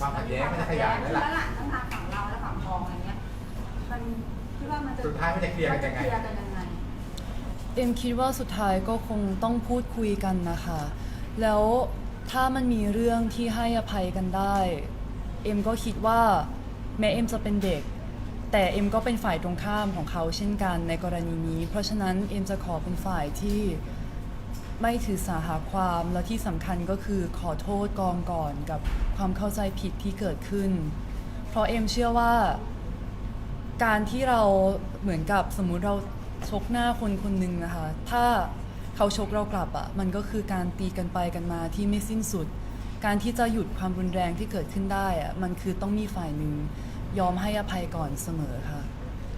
ความขัดแย้งมันจะขยายนั่นแหละแล้วหลังทั้งทางฝั่งเราและฝั่งกองอะไรเงี้ยมันคิดว่ามันจะสุดท้ายมันจะเคลียร์กันยังไงมัจะเคลียร์กันยังไงเอ็มคิดว่าสุดท้ายก็คงต้องพูดคุยกันนะคะ แล้วถ้ามันมีเรื่องที่ให้อภัยกันได้ เอ็มก็คิดว่าแม้เอ็มจะเป็นเด็ก แต่เอ็มก็เป็นฝ่ายตรงข้ามของเขาเช่นกันในกรณีนี้ เพราะฉะนั้นเอ็มจะขอเป็นฝ่ายที่ ไม่ถือสาหาความและที่สำคัญก็คือขอโทษกองก่อนกับความเข้าใจผิดที่เกิดขึ้น เพราะเอ็มเชื่อว่า การที่เราเหมือนกับสมมุติเราชกหน้าคนคนหนึ่งนะคะถ้าเขาชกเรากลับอะ่ะมันก็คือการตีกันไปกันมาที่ไม่สิ้นสุด การที่จะหยุดความรุนแรงที่เกิดขึ้นได้อะ่ะมันคือต้องมีฝ่ายหนึ่งยอมให้อภัยก่อนเสมอค่ะ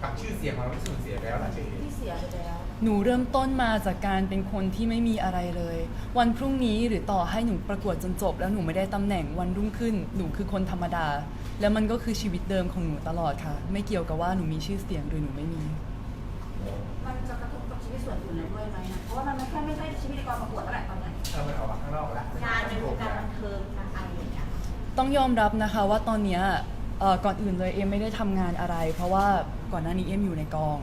กับชื่อเสียงของเราที่สูญเสียแล้วล่ะเจที่เสียไปแล้ว หนูเริ่มต้นมาจากการเป็นคนที่ไม่มีอะไรเลย วันพรุ่งนี้หรือต่อให้หนูประกวดจนจบ แล้วหนูไม่ได้ตำแหน่งวันรุ่งขึ้น หนูคือคนธรรมดา แล้วมันก็คือชีวิตเดิมของหนูตลอดค่ะ ไม่เกี่ยวกับว่าหนูมีชื่อเสียงหรือหนูไม่มี มันจะกระทบกับชีวิตส่วนอื่นเลยด้วยไหมนะเพราะว่ามันไม่แค่ไม่ใช่ชีวิตในกองประกวดเท่าไหร่ตอนนี้เออมันออกมาข้างนอกแล้วงานในวงการบันเทิงนะอะไรอย่างเงี้ยต้องยอมรับนะคะว่าตอนเนี้ยเอ่อก่อนอื่นเลยเอ็มไม่ได้ทำงานอะไร เพราะว่าก่อนหน้านี้เอ็มอยู่ในกอง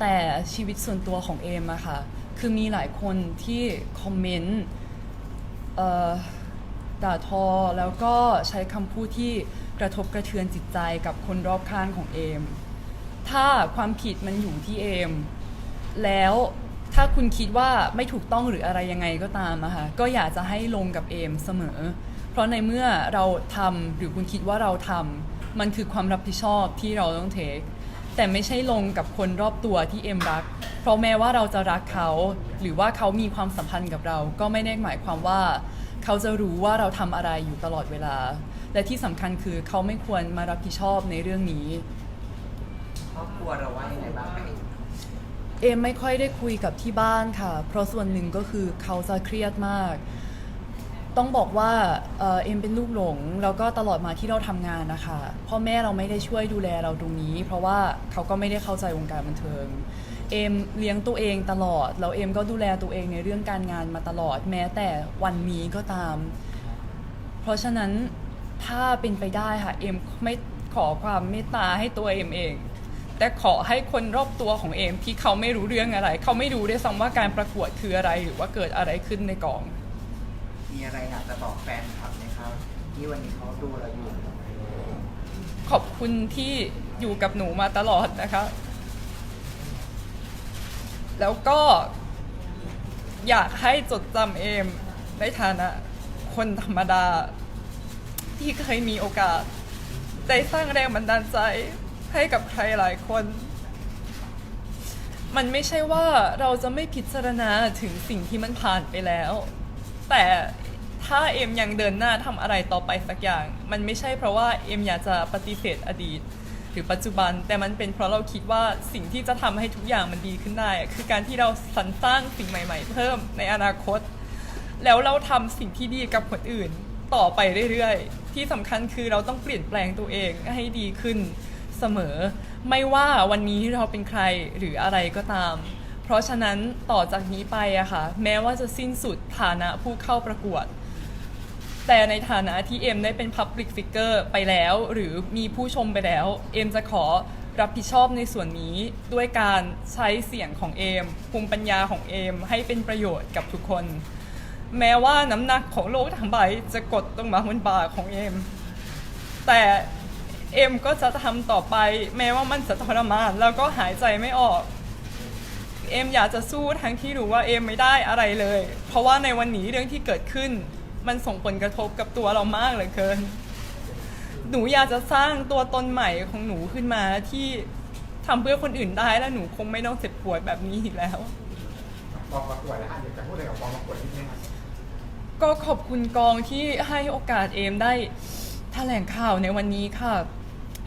แต่ชีวิตส่วนตัวของเอ็มอะค่ะ คือมีหลายคนที่คอมเมนต์ด่าทอแล้วก็ใช้คำพูดที่กระทบกระเทือนจิตใจกับคนรอบข้างของเอม ถ้าความผิดมันอยู่ที่เอม แล้วถ้าคุณคิดว่าไม่ถูกต้องหรืออะไรยังไงก็ตามอะค่ะ ก็อยากจะให้ลงกับเอมเสมอ เพราะในเมื่อเราทำหรือคุณคิดว่าเราทำมันคือความรับผิดชอบที่เราต้องเทค แต่ไม่ใช่ลงกับคนรอบตัวที่เอ็มรัก เพราะแม้ว่าเราจะรักเขา หรือว่าเขามีความสัมพันธ์กับเรา ก็ไม่ได้หมายความว่า เขาจะรู้ว่าเราทำอะไรอยู่ตลอดเวลา และที่สำคัญคือเขาไม่ควรมารับผิดชอบในเรื่องนี้ ครอบครัวเราว่ายังไงบ้างไหมเอมไม่ค่อยได้คุยกับที่บ้านค่ะ เพราะส่วนหนึ่งก็คือเขาจะเครียดมาก ต้องบอกว่าเอ่อเอมเป็นลูกหลง แล้วก็ตลอดมาที่เราทำงานนะคะพ่อแม่เราไม่ได้ช่วยดูแลเราตรงนี้ เพราะว่าเขาก็ไม่ได้เข้าใจวงการบันเทิง เอ็มเลี้ยงตัวเองตลอดแล้วเอ็มก็ดูแลตัวเองในเรื่องการงานมาตลอดแม้แต่วันนี้ก็ตาม เพราะฉะนั้นถ้าเป็นไปได้ค่ะ เอ็มไม่ขอความเมตตาให้ตัวเอ็มเอง แต่ขอให้คนรอบตัวของเอมที่เขาไม่รู้เรื่องอะไร เขาไม่รู้ด้วยซ้ำว่าการประกวดคืออะไรหรือว่าเกิดอะไรขึ้นในกอง มีอะไรอยากจะบอกแฟนคลับไหมครับที่วันนี้เขาดูเราอยู่ขอบคุณที่อยู่กับหนูมาตลอดนะคะ แล้วก็อยากให้จดจำเอมในฐานะ คนธรรมดา ที่เคยมีโอกาส ได้สร้างแรงบันดาลใจให้กับใครหลายคน มันไม่ใช่ว่าเราจะไม่พิจารณาถึงสิ่งที่มันผ่านไปแล้ว แต่ถ้าเอ็มยังเดินหน้าทำอะไรต่อไปสักอย่าง มันไม่ใช่เพราะว่าเอ็มอยากจะปฏิเสธอดีต หรือปัจจุบัน แต่มันเป็นเพราะเราคิดว่าสิ่งที่จะทำให้ทุกอย่างมันดีขึ้นได้ คือการที่เราสรรสร้างสิ่งใหม่ ๆ เพิ่มในอนาคต แล้วเราทำสิ่งที่ดีกับคนอื่นต่อไปเรื่อยๆ ที่สำคัญคือเราต้องเปลี่ยนแปลงตัวเองให้ดีขึ้นเสมอ ไม่ว่าวันนี้เราเป็นใครหรืออะไรก็ตาม เพราะฉะนั้นต่อจากนี้ไปอะค่ะ แม้ว่าจะสิ้นสุดฐานะผู้เข้าประกวด แต่ในฐานะที่เอ็มได้เป็น Public Figure ไปแล้ว หรือมีผู้ชมไปแล้ว เอ็มจะขอรับผิดชอบในส่วนนี้ด้วยการใช้เสียงของเอมภูมิปัญญาของเอมให้เป็นประโยชน์กับทุกคน แม้ว่าน้ำหนักของโลกทั้งใบจะกดลงมาบนบ่าของเอมแต่เอ็มก็จะทำต่อไป แม้ว่ามันจะทรมานแล้วก็หายใจไม่ออก เอ็มอยากจะสู้ทั้งที่รู้ว่าเอ็มไม่ได้อะไรเลย เพราะว่าในวันนี้เรื่องที่เกิดขึ้น มันส่งผลกระทบกับตัวเรามากเหลือเกิน หนูอยากจะสร้างตัวตนใหม่ของหนูขึ้นมาที่ทำเพื่อคนอื่นได้และหนูคงไม่ต้องเจ็บปวดแบบนี้อีกแล้ว กองประกวดแล้วอะอยากจะพูดอะไรกับกองประกวดนิดนึงครับก็ขอบคุณกองที่ให้โอกาสเอมได้แถลงข่าวในวันนี้ค่ะ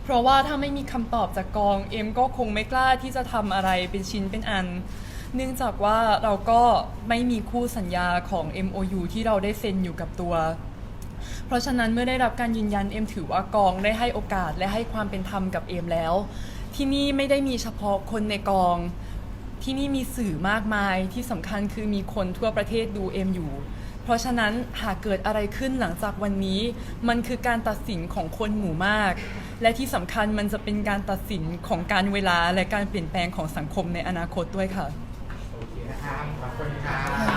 เพราะว่าถ้าไม่มีคำตอบจากกองเอ็มก็คงไม่กล้าที่จะทำอะไรเป็นชิ้นเป็นอัน เนื่องจากว่าเราก็ไม่มีคู่สัญญาของ MOU ที่เราได้เซ็นอยู่กับตัว เพราะฉะนั้นเมื่อได้รับการยืนยันเอ็มถือว่ากองได้ให้โอกาสและให้ความเป็นธรรมกับเอ็มแล้ว ที่นี่ไม่ได้มีเฉพาะคนในกอง ที่นี่มีสื่อมากมายที่สำคัญคือมีคนทั่วประเทศดูเอ็มอยู่เพราะฉะนั้นหากเกิดอะไรขึ้นหลังจากวันนี้ มันคือการตัดสินของคนหมู่มาก และที่สำคัญมันจะเป็นการตัดสินของการเวลาและการเปลี่ยนแปลงของสังคมในอนาคตด้วยค่ะ โอเคนะครับขอบคุณครับ